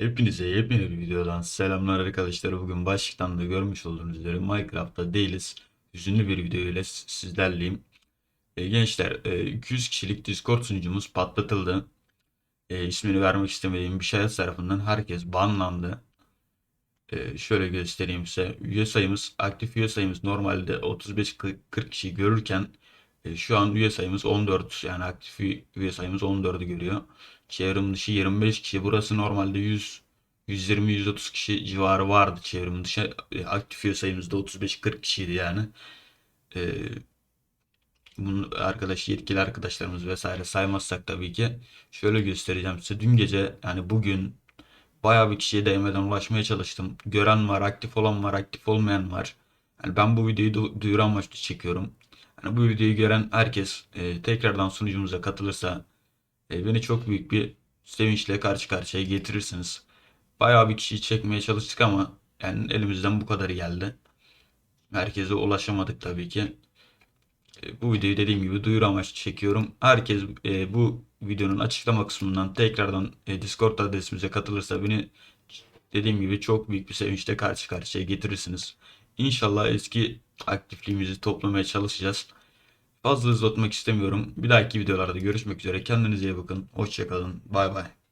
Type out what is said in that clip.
Hepinize yepyeni bir videodan selamlar arkadaşlar. Bugün başlıktan da görmüş olduğunuz üzere Minecraft'ta değiliz. Hüzünlü bir video ile sizlerleyim. E, gençler e, 200 kişilik Discord sunucumuz patlatıldı. E, ismini vermek istemediğim bir şahıs tarafından herkes banlandı. E, şöyle göstereyim size. Üye sayımız, aktif üye sayımız normalde 35-40 kişi görürken e, şu an üye sayımız 14 yani aktif üye sayımız 14'ü görüyor. Çevrim dışı 25 kişi. Burası normalde 100 120-130 kişi civarı vardı çevrim dışı. E, aktif üye sayımız da 35-40 kişiydi yani. E, bunu arkadaş yetkili arkadaşlarımız vesaire saymazsak tabii ki şöyle göstereceğim size. Dün gece yani bugün bayağı bir kişiye değmeden ulaşmaya çalıştım. Gören var, aktif olan var, aktif olmayan var. Yani ben bu videoyu du- duyuru amaçlı çekiyorum. Yani bu videoyu gören herkes e, tekrardan sunucumuza katılırsa e, beni çok büyük bir sevinçle karşı karşıya getirirsiniz. Bayağı bir kişiyi çekmeye çalıştık ama yani elimizden bu kadarı geldi. Herkese ulaşamadık tabii ki. E, Bu videoyu dediğim gibi duyuru amaçlı çekiyorum. Herkes e, bu videonun açıklama kısmından tekrardan e, Discord adresimize katılırsa beni dediğim gibi çok büyük bir sevinçle karşı karşıya getirirsiniz. İnşallah eski aktifliğimizi toplamaya çalışacağız. Fazla uzatmak istemiyorum. Bir dahaki videolarda görüşmek üzere. Kendinize iyi bakın. Hoşçakalın. Bay bay.